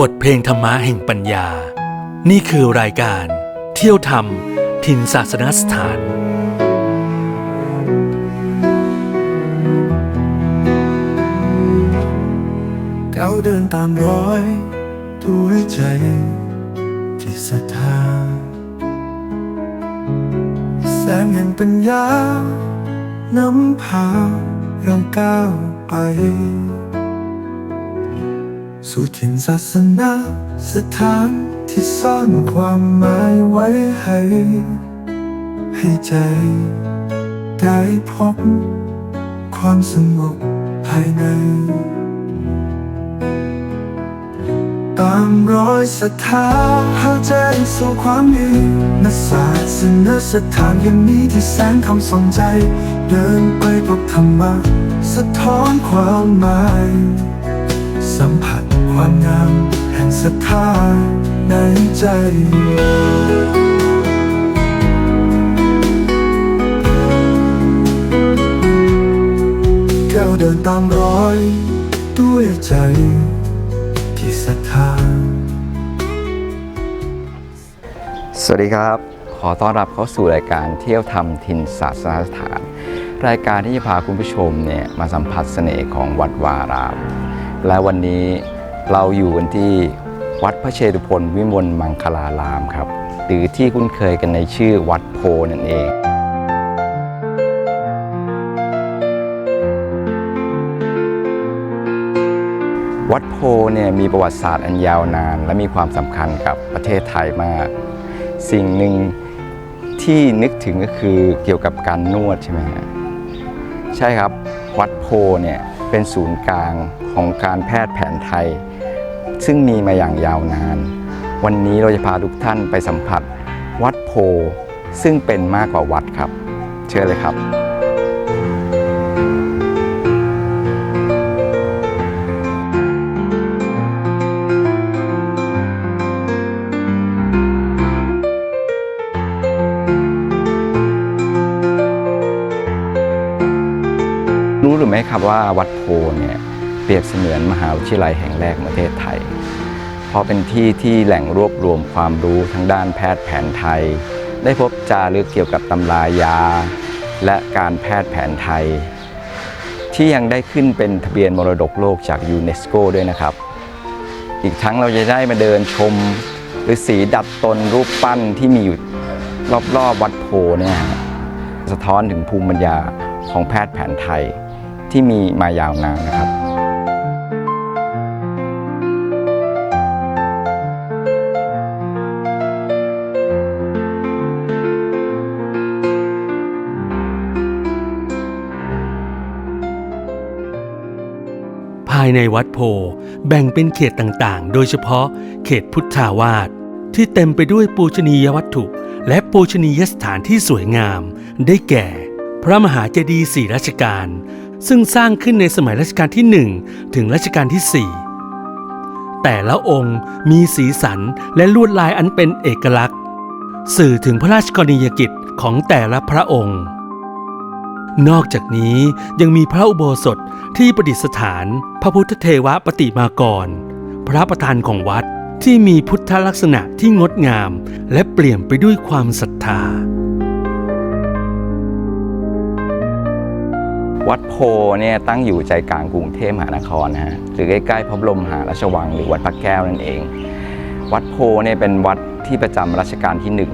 บทเพลงธรรมะแห่งปัญญา นี่คือรายการ เที่ยวธรรมถิ่นศาสนสถานก้าเดินตามรอยด้วยใจที่ศรัทธา แสงแห่งปัญญานำพาเราก้าวไป สู่ถิ่นศาสนา สถานที่ซ่อนความหมายไว้ให้ ให้ใจ ได้พบ ความสงบภายใน ตามรอยศรัทธาหาใจสู่ความดีนักศาสนาสถานยังมีที่แสงคำส่องใจ เดินไปพบธรรมะ สะท้อนความหมาย สัมผัส ความงามแห่งศรัทธาในใจก้าวเดินตามรอย ด้วยใจที่ศรัทธา สวัสดีครับ ขอต้อนรับเข้าสู่รายการเที่ยวธรรมทินศาสนสถาน รายการที่จะพาคุณผู้ชมเนี่ยมาสัมผัสเสน่ห์ของวัดวารามและวันนี้ เราอยู่กันที่วัดพระเชตุพนวิมลมังคลารามครับ หรือที่คุ้นเคยกันในชื่อวัดโพนั่นเอง วัดโพเนี่ยมีประวัติศาสตร์อันยาวนาน และมีความสำคัญกับประเทศไทยมาก สิ่งหนึ่งที่นึกถึงก็คือเกี่ยวกับการนวดใช่ไหมฮะใช่ครับวัดโพเนี่ยเป็นศูนย์กลางของการแพทย์แผนไทย ซึ่งมีมาอย่างยาวนาน วันนี้เราจะพาทุกท่านไปสัมผัส วัดโพซึ่งเป็นมากกว่าวัดครับ เชิญเลยครับรู้หรือไม่ครับว่าวัดโพเนี่ยเปรียบเสมือนมหาวิทยาลัยแห่งแรกของประเทศไทย ราะเป็นที่ที่แหล่งรวบรวมความรู้ทั้งด้านแพทย์แผนไทย ได้พบจารึกเกี่ยวกับตำรายา และการแพทย์แผนไทย ที่ยังได้ขึ้นเป็นทะเบียนมรดกโลกจากยูเนสโกด้วยนะครับ อีกทั้งเราจะได้มาเดินชมหรือสีดัดตนรูปปั้นที่มีอยู่รอบๆวัดโพเนี่ยสะท้อนถึงภูมิปัญญาของแพทย์แผนไทยที่มีมายาวนานนะครับ ในวัดโพ แบ่งเป็นเขตต่างๆ โดยเฉพาะเขตพุทธาวาสที่เต็มไปด้วยปูชนียวัตถุ และปูชนียสถานที่สวยงาม ได้แก่ พระมหาเจดีย์สี่รัชกาลซึ่งสร้างขึ้นในสมัยรัชกาลที่ 1 ถึงรัชกาลที่ 4 แต่ละองค์มีสีสันและลวดลายอันเป็นเอกลักษณ์ สื่อถึงพระราชกรณียกิจของแต่ละพระองค์ นอกจากนี้ยังมีพระอุโบสถที่ประดิษฐาน พระพุทธเทวปฏิมากร พระประธานของวัดที่มีพุทธลักษณะที่งดงาม และเปลี่ยนไปด้วยความศรัทธา วัดโพเนี่ยตั้งอยู่ใจกลางกรุงเทพมหานครนะฮะหรือใกล้ๆพระบรมมหาราชวังหรือวัดพระแก้วนั่นเอง วัดโพเนี่ยเป็นวัดที่ประจำรัชกาลที่หนึ่ง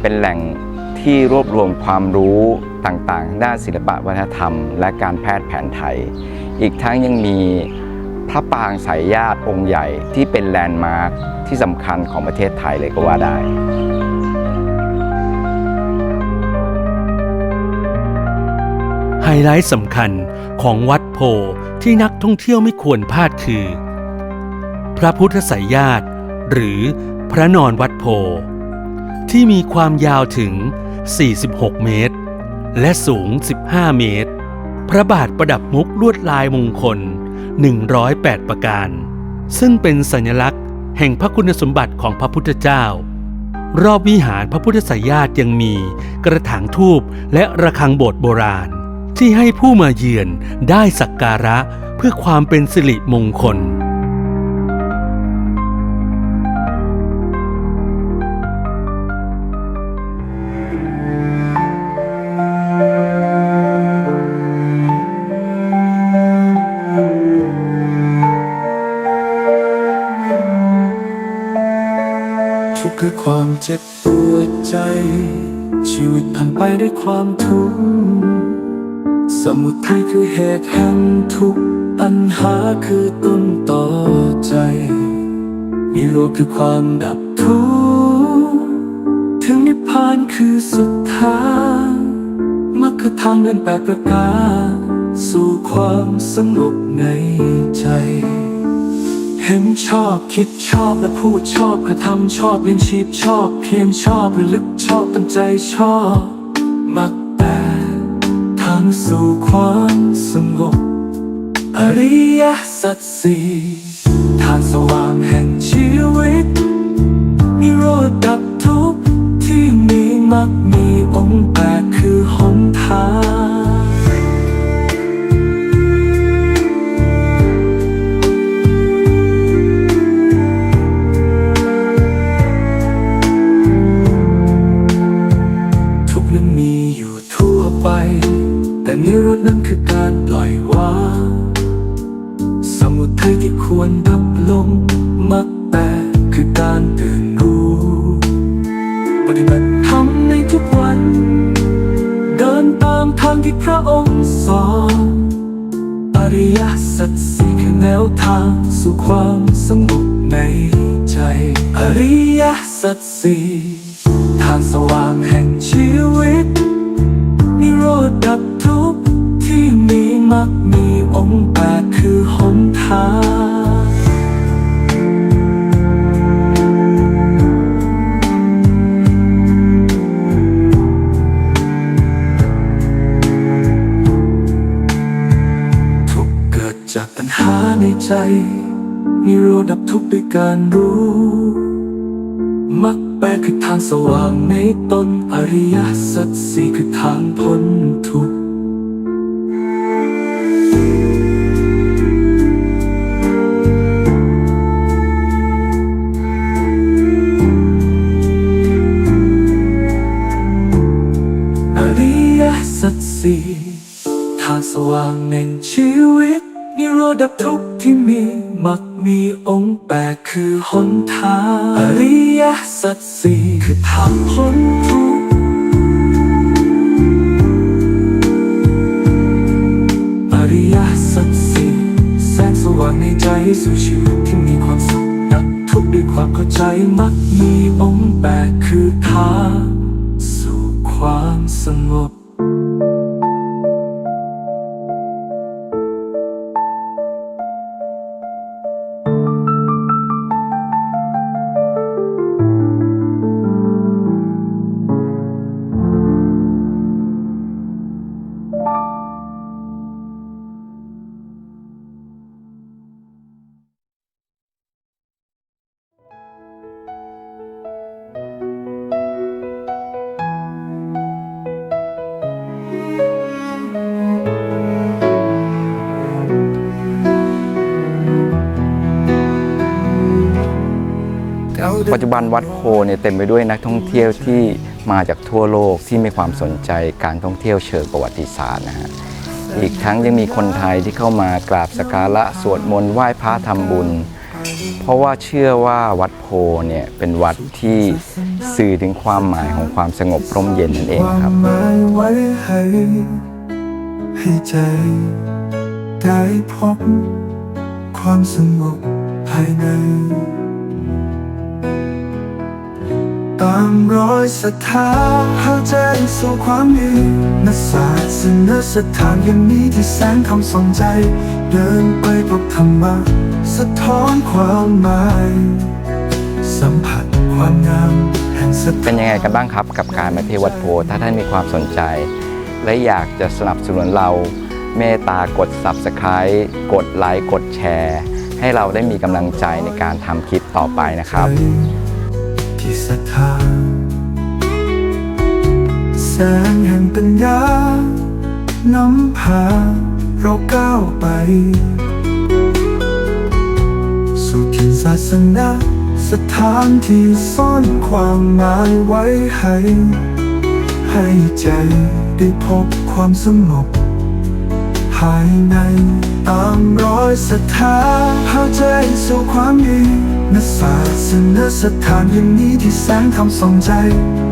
เป็นแหล่ง ที่รวบรวมความรู้ต่างๆ ด้านศิลปะวัฒนธรรม และการแพทย์แผนไทย อีกทั้งยังมีพระปางสายญาติองค์ใหญ่ที่เป็นแลนด์มาร์คที่สำคัญของประเทศไทยเลยก็ว่าได้ไฮไลท์สำคัญของวัดโพที่นักท่องเที่ยวไม่ควรพลาดคือ พระพุทธไสยญาติหรือพระนอนวัดโพที่มีความยาวถึง 46 เมตร และสูง 15 เมตร พระบาทประดับมุกลวดลายมงคล 108 ประการ ซึ่งเป็นสัญลักษณ์แห่งพระคุณสมบัติของพระพุทธเจ้า รอบวิหารพระพุทธไสยาติยังมีกระถางทูบและระฆังโบสถ์โบราณ ที่ให้ผู้มาเยือนได้สักการะเพื่อความเป็นสิริมงคล ความเจ็บปวดใจ ชีวิตผ่านไปด้วยความทุกข์สมุทัยคือเหตุแห่งทุกข์ปัญหาคือต้นต่อใจมีโรคคือความดับทุกข์ถึงนิพพานคือสุดทางมรรคทางเดินแปดประการ สู่ความสงบในใจ เห็นชอบคิดชอบและพูดชอบกระทำชอบเรียนชีพชอบ เพียงชอบหรือลึกชอบตั้งใจชอบ มักแต่ทางสู่ความสงบอริยสัจสี่ทางสว่างแห่งชีวิต ไป แต่นิโรธนั้นคือการปล่อยวางสมุทัยที่ควรดับลงมักแต่คือการตื่นรู้ปฏิบัติธรรมในทุกวัน เดินตามทางที่พระองค์สอนอริยสัจสี่คือแนวทางสู่ความสงบในใจ อริยสัจสี่ทางสว่างแห่งชีวิต กมีองค์แปดคือหนทางทุกข์เกิดจากปัญหาในใจนิโรธดับทุกข์ด้วยการรู้มักแปลคือทางสว่างในตนอริยสัจสี่คือทางพ้นทุก มักมีองค์แปดคือหนทางอริยสัจสี่คือทางพ้นทุกข์อริยสัจสี่แสงสว่างในใจสู่ชีวิตที่มีความสุขดับทุกข์ด้วยความเข้าใจมักมีองค์แปดคือทางสู่ความสงบ ปัจจุบันวัดโพเนี่ยเต็มไปด้วยนักท่องเที่ยวที่มาจากทั่วโลกที่มีความสนใจการท่องเที่ยวเชิงประวัติศาสตร์นะฮะอีกทั้งยังมีคนไทยที่เข้ามากราบสักการะสวดมนต์ไหว้พระทำบุญ เพราะว่าเชื่อว่าวัดโพเนี่ยเป็นวัดที่สื่อถึงความหมายของความสงบร่มเย็นนั่นเองวางครับหมายไว้ให้ให้ใจได้พบความสงบภายในามรอยศรัทธาหาใจสู่ความดีนักศาสนสถานยังมีที่แสงคำส่องใจ เดินไปพบธรรมะ สะท้อนความหมาย สัมผัสความงามแห่งสถเป็นยังไงกันบ้างครับกับการมาเที่ยววัดโพธิ์ถ้าท่านมีความสนใจ และอยากจะสนับสนุนเราเมตตากด Subscribe กดไลค์กดแชร์ ให้เราได้มีกำลังใจในการทำคลิปต่อไปนะครับ ที่ศรัทธาแสงแห่งปัญญานำพาเราก้าวไป สู่ถิ่นศาสนาสถานที่ซ่อนความหมายไว้ให้ ให้ใจได้พบความสงบภายในตามรอยศรัทธาพาใจสู่ความดี ณศาสนสถานอย่างนี้ที่แสงธรรมส่องใจ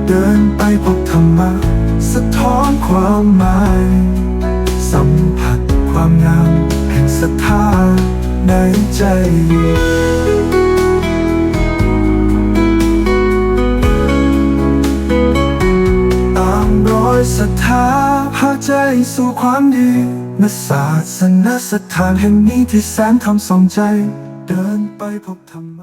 เดินไปพบธรรมะ สะท้อนความหมาย สัมผัสความงามแห่งศรัทธาในใจตามรอยศรัทธาพาใจสู่ความดีณศาสนสถานแห่งนี้ที่แสนทำสองใจ เดินไปพบธรรม